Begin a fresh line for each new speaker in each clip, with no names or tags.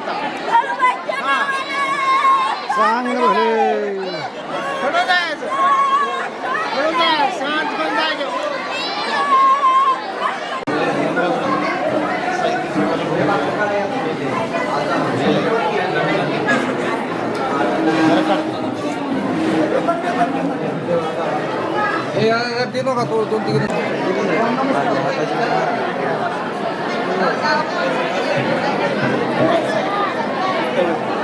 आता हा
चांगलं भले
थोडं जायचं थोडं जायचं शांत पण जायचं
दे नका तो दोन तिकडे आता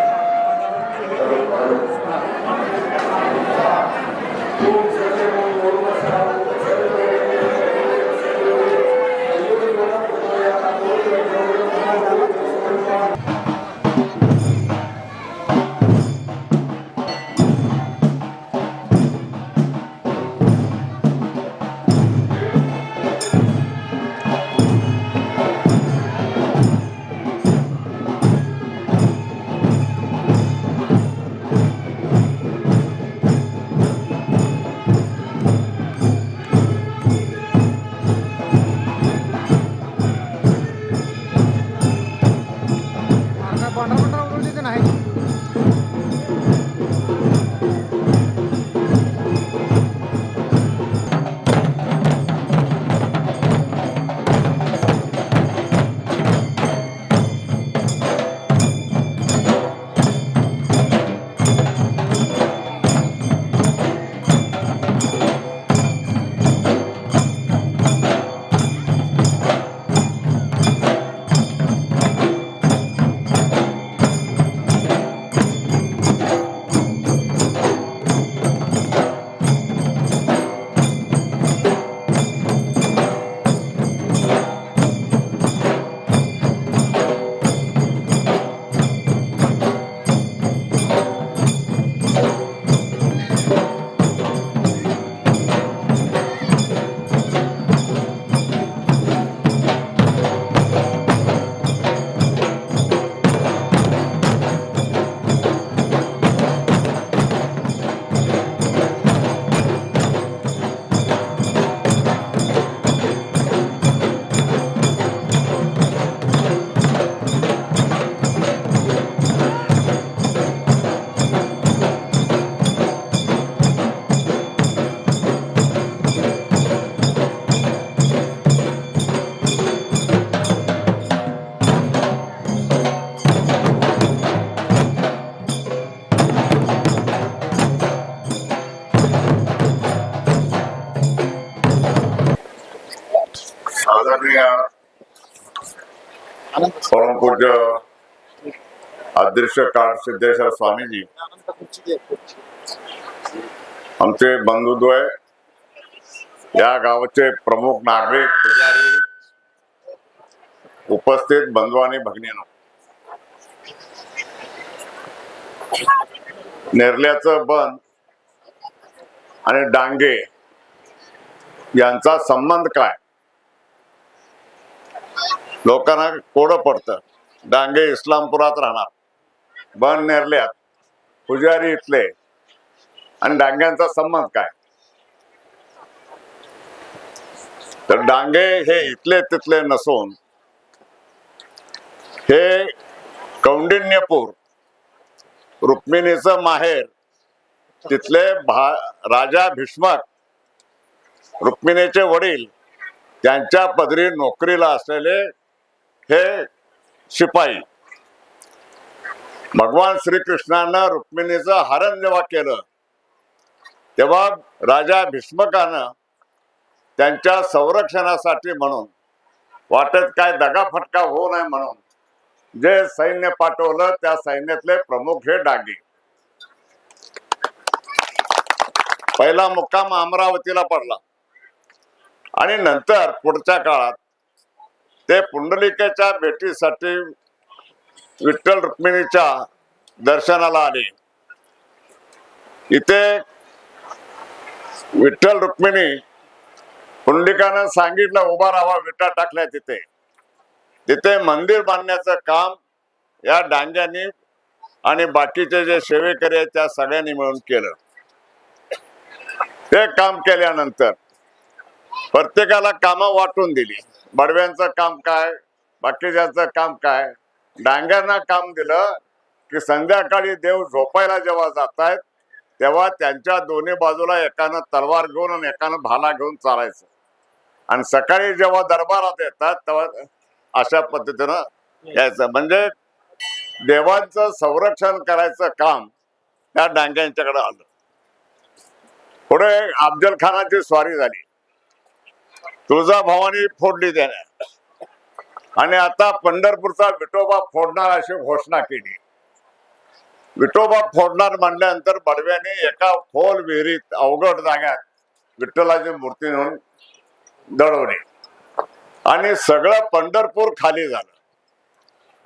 परमपूज्य अदृश्य काळ सिद्धेश्वर स्वामीजी. आमचे बंधुद्वय या गावचे प्रमुख नागरिक पुजारी उपस्थित बंधू आणि भगिनीनो. नेरल्याच बंद आणि डांगे यांचा संबंध काय? लोकांना कोडं पडतं. डांगे इस्लामपुरात राहणार. बन नेरल्यात पुजारी इथले. आणि डांग्यांचा संबंध काय? तर डांगे हे इथले तिथले नसून हे कौंडिण्यपूर रुक्मिणीचं माहेर तिथले भा राजा भीष्मक रुक्मिणीचे वडील त्यांच्या पदरी नोकरीला असलेले हे शिपाई. भगवान श्रीकृष्णानं रुक्मिणीचं हरण जेव्हा केलं. तेव्हा राजा भीष्मकानं त्यांच्या संरक्षणासाठी म्हणून वाटेत काय दगाफटका होऊ नये म्हणून जे सैन्य पाठवलं त्या सैन्यातले प्रमुख हे डागे. पहिला मुक्काम अमरावतीला पडला. आणि नंतर पुढच्या काळात ते पुंडलिकेच्या भेटीसाठी विठ्ठल रुक्मिणीच्या दर्शनाला आले. इथे विठ्ठल रुक्मिणी पुंडलिकानं सांगितलं उभा राहावा विटा टाकल्या तिथे. तिथे मंदिर बांधण्याचं काम या डांग्यांनी आणि बाकीचे जे सेवेकरी आहेत त्या सगळ्यांनी मिळून केलं. ते काम केल्यानंतर प्रत्येकाला कामं वाटून दिली. बडव्यांचं काम काय? बाकीच्यांचं काम काय? डांग्यांना काम दिलं की संध्याकाळी देव झोपायला जेव्हा जातायत तेव्हा त्यांच्या दोन्ही बाजूला एकानं तलवार घेऊन आणि एकानं भाला घेऊन चालायचं. आणि सकाळी जेव्हा दरबारात येतात तेव्हा अशा पद्धतीनं यायचं. म्हणजे देवांचं संरक्षण करायचं काम त्या डांग्यांच्याकडे आलं. पुढे अफजल खानाची स्वारी झाली. तुळजाभवानी फोडली त्याने. आणि आता पंढरपूरचा विठोबा फोडणार अशी घोषणा केली. विठोबा फोडणार म्हणल्यानंतर बडव्याने एका खोल विहिरीत अवघड जाग्यात विठ्ठलाची मूर्ती नेऊन दडवली. आणि सगळं पंढरपूर खाली झालं.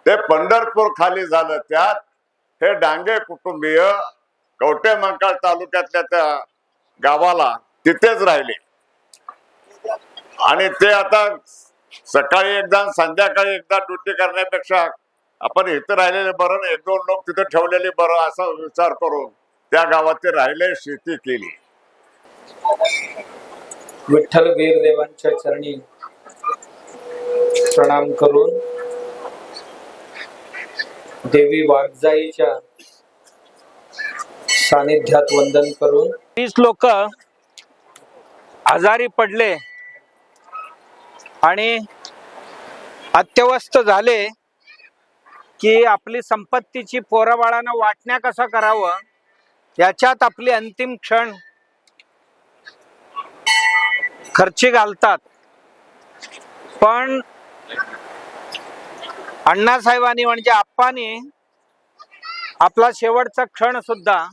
ते पंढरपूर खाली झालं त्यात हे डांगे कुटुंबीय कवटे मंकाळ तालुक्यातल्या त्या गावाला तिथेच राहिले. आणि ते आता सकाळी एकदा आणि संध्याकाळी एकदा ड्युटी करण्यापेक्षा आपण इथं राहिलेले बरं ना एक दोन लोक तिथे ठेवलेले बरं असा विचार करून त्या गावात ते राहिले शेती केली.
विठ्ठल वीरदेवांच्या चरणी प्रणाम करून देवी वागजाईच्या सानिध्यात वंदन करून
तीस लोक आजारी पडले. आणि अत्यवस्थ झाले की आपली संपत्तीची पोराबाळानं वाटण्या कसं करावं याच्यात आपली अंतिम क्षण खर्ची घालतात. पण अण्णासाहेबांनी म्हणजे आप्पानी आपला शेवटचा क्षण सुद्धा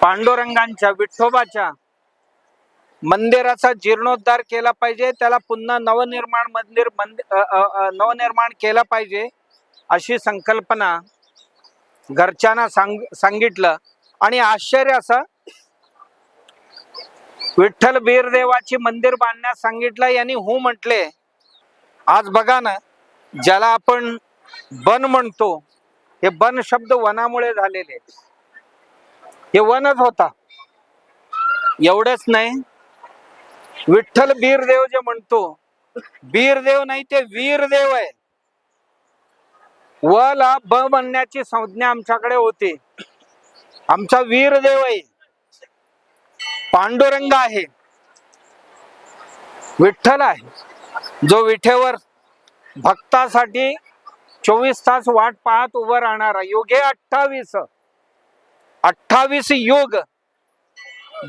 पांडुरंगांच्या विठ्ठोबाच्या मंदिराचा जीर्णोद्धार केला पाहिजे त्याला पुन्हा नवनिर्माण मंदिर मंदिर नवनिर्माण केला पाहिजे अशी संकल्पना घरच्यांना सांग सांगितलं. आणि आश्चर्य असं विठ्ठल बीरदेवाची मंदिर बांधण्यास सांगितलं यांनी हो म्हटले आज बघा ना ज्याला आपण बन म्हणतो हे बन शब्द वनामुळे झालेले हे वनच होता. एवढंच नाही विठ्ठल बीरदेव जे म्हणतो बीरदेव नाही ते वीरदेव आहे. व ला ब म्हणण्याची संज्ञा आमच्याकडे होती. आमचा वीरदेव आहे. पांडुरंग आहे. विठ्ठल आहे. जो विठेवर भक्तासाठी चोवीस तास वाट पाहत उभं राहणारा युगे अठ्ठावीस. अठ्ठावीस युग.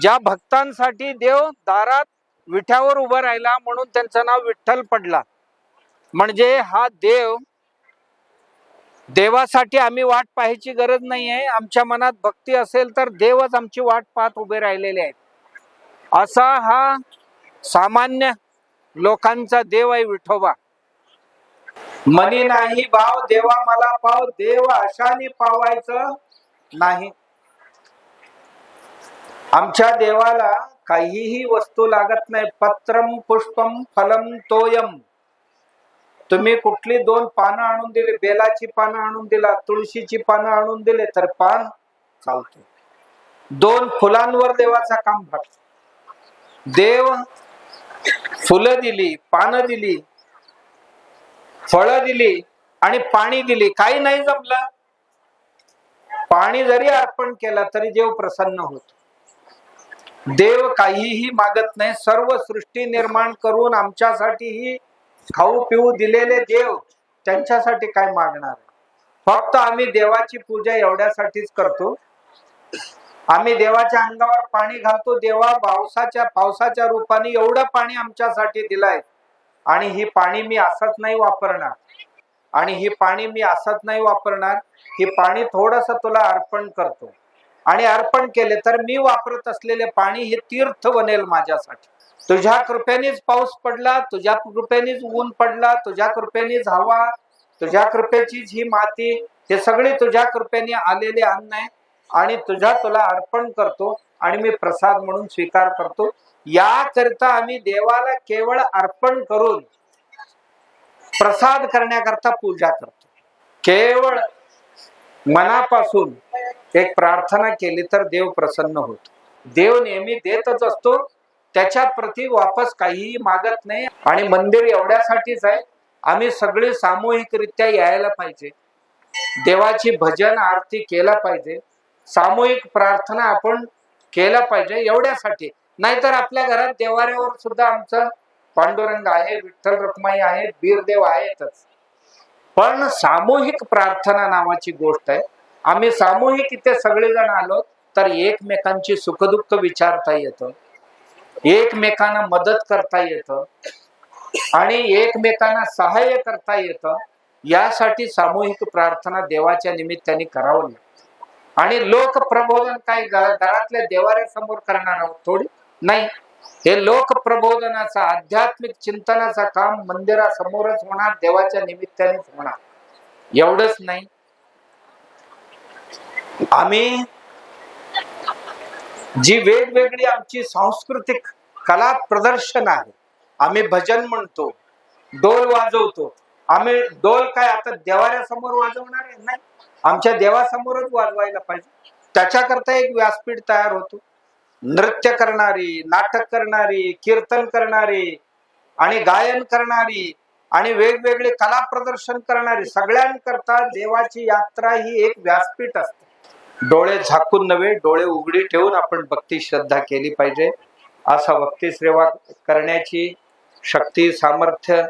ज्या भक्तांसाठी देव दारात विठ्यावर उभं राहिला म्हणून त्यांचं नाव विठ्ठल पडला. म्हणजे हा देव देवासाठी आम्ही वाट पाहायची गरज नाही आहे आमच्या मनात भक्ती असेल तर देवच आमची वाट पाहत उभे राहिलेले आहेत. असा हा सामान्य लोकांचा देव आहे विठोबा. मनी नाही. भाव देवा मला पाव देव अशाने पावायचं नाही. आमच्या देवाला काहीही वस्तू लागत नाही. पत्रम पुष्पम फलम तोयम तुम्ही कुठली दोन पानं आणून दिली बेलाची पानं आणून दिला तुळशीची पानं आणून दिले तर पान चालतो. दोन फुलांवर देवाचा काम भागतो देव फुलं दिली पानं दिली फळं दिली आणि पाणी दिली. काही नाही जमलं. पाणी जरी अर्पण केलं तरी देव प्रसन्न होतो. देव काहीही मागत नाही. सर्व सृष्टी निर्माण करून आमच्यासाठीही खाऊ पिऊ दिलेले देव त्यांच्यासाठी काय मागणार फक्त आम्ही देवाची पूजा एवढ्यासाठीच करतो. आम्ही देवाच्या अंगावर पाणी घालतो. देवा पावसाच्या पावसाच्या रूपाने एवढं पाणी आमच्यासाठी दिलाय. आणि ही पाणी मी असंच नाही वापरणार. आणि ही पाणी मी असंच नाही वापरणार. ही पाणी थोडस तुला अर्पण करतो. आणि अर्पण केले तर मी वापरत असलेले पाणी हे तीर्थ बनेल माझ्यासाठी. तुझ्या कृपेनेच पाऊस पडला तुझ्या कृपेनेच ऊन पडला तुझ्या कृपेनेच हवा तुझ्या कृपेचीच ही माती हे सगळे तुझ्या कृपेने आलेले अन्न आहे. आणि तुझ्या तुला अर्पण करतो आणि मी प्रसाद म्हणून स्वीकार करतो. याकरिता आम्ही देवाला केवळ अर्पण करून प्रसाद करण्याकरता पूजा करतो. केवळ मनापासून एक प्रार्थना केली तर देव प्रसन्न होतो. देव नेहमी देतच असतो. त्याच्या प्रती वापस काहीही मागत नाही. आणि मंदिर एवढ्यासाठीच आहे. आम्ही सगळे सामूहिकरित्या यायला पाहिजे. देवाची भजन आरती केला पाहिजे. सामूहिक प्रार्थना आपण केला पाहिजे एवढ्यासाठी. नाहीतर आपल्या घरात देवाऱ्यावर सुद्धा आमचं पांडुरंग आहे विठ्ठल रखमाई आहे बीरदेव आहेतच. पण सामूहिक प्रार्थना नावाची गोष्ट आहे. आम्ही सामूहिक इथे सगळेजण आलो तर एकमेकांची सुखदुःख विचारता येतं. एकमेकांना मदत करता येतं. आणि एकमेकांना सहाय्य करता येतं. यासाठी सामूहिक प्रार्थना देवाच्या निमित्ताने करावं लागतं. आणि लोक प्रबोधन काय? घ- घरातल्या देवाऱ्यासमोर करणार आहोत थोडी? नाही. हे लोक प्रबोधनाचा आध्यात्मिक चिंतनाचा काम मंदिरासमोरच होणार देवाच्या निमित्तानेच होणार. एवढंच नाही. आम्ही जी वेगवेगळी आमची सांस्कृतिक कला प्रदर्शन आहे आम्ही भजन म्हणतो डोल वाजवतो. आम्ही डोल काय आता देवाऱ्यासमोर वाजवणार आहे? नाही. आमच्या देवासमोरच वाजवायला पाहिजे. त्याच्याकरता एक व्यासपीठ तयार होतो. नृत्य करणारी नाटक करणारी कीर्तन करणारी आणि गायन करणारी आणि वेगवेगळे कला प्रदर्शन करणारी सगळ्यांकरता देवाची यात्रा ही एक व्यासपीठ असते. डोळे झाकून नव्हे डोळे उघडी ठेवून आपण भक्ती श्रद्धा केली पाहिजे. असा भक्ती सेवा करण्याची शक्ती सामर्थ्य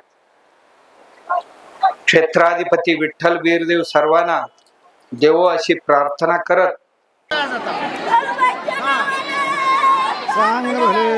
क्षेत्राधिपती विठ्ठल वीरदेव सर्वांना देवो अशी प्रार्थना करत
सांग भले
पुढं जायचं